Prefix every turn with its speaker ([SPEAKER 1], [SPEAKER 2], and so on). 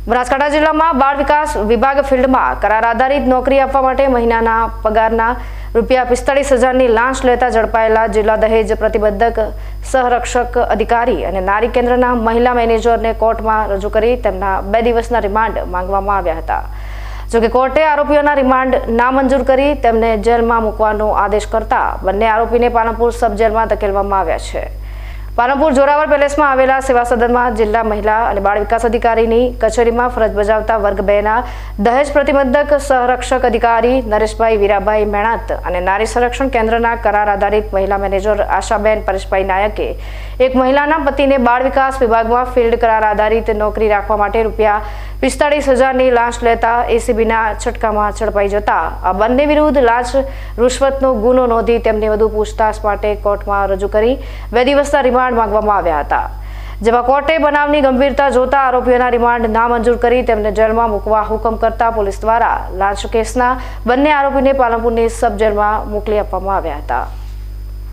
[SPEAKER 1] બનાસકાંઠા જિલ્લામાં બાળ વિકાસ વિભાગ ફિલ્ડમાં કરાર આધારિત નોકરી આપવા માટે મહિનાના પગારના રૂપિયા પિસ્તાળીસ હજારની લાંચ લેતા ઝડપાયેલા જિલ્લા દહેજ પ્રતિબંધક સહરક્ષક અધિકારી અને નારી કેન્દ્રના મહિલા મેનેજરને કોર્ટમાં રજૂ કરી તેમના બે દિવસના રિમાન્ડ માંગવામાં આવ્યા હતા. જોકે કોર્ટે આરોપીઓના રિમાન્ડ નામંજૂર કરી તેમને જેલમાં મૂકવાનો આદેશ કરતા બંને આરોપીને પાલનપુર સબ જેલમાં ધકેલવામાં આવ્યા છે. પાલનપુર જોરાવર પેલેસમાં આવેલા સેવા સદનમાં જિલ્લા મહિલા અને બાળ વિકાસ અધિકારીની કચેરીમાં ફરજ બજાવતા વર્ગ બેના દહેજ પ્રતિબંધક સંરક્ષક અધિકારી નરેશભાઈ વીરાભાઈ મેણાત અને નારી સંરક્ષણ કેન્દ્રના કરાર આધારિત મહિલા મેનેજર આશાબેન પરેશભાઈ નાયકે એક મહિલાના પતિને બાળ વિકાસ વિભાગમાં ફિલ્ડ કરાર આધારિત નોકરી રાખવા માટે રૂપિયા પિસ્તાળીસ હજારની લાંચ લેતા એસીબીના છટકામાં ઝડપાઈ જતા. આ બંને વિરુદ્ધ લાંચ રૂશ્વતનો ગુનો નોંધી તેમની વધુ પૂછતાછ માટે કોર્ટમાં રજૂ કરી. બે દિવસના રિમાન્ડ માંગવામાં આવ્યા હતા. જેમાં કોર્ટે બનાવની ગંભીરતા જોતા આરોપીઓના રિમાન્ડ નામંજૂર કરી તેમને જેલમાં મૂકવા હુકમ કરતા પોલીસ દ્વારા લાંચ કેસના બંને આરોપીને પાલનપુરની સબ જેલમાં મોકલી આપવામાં આવ્યા હતા.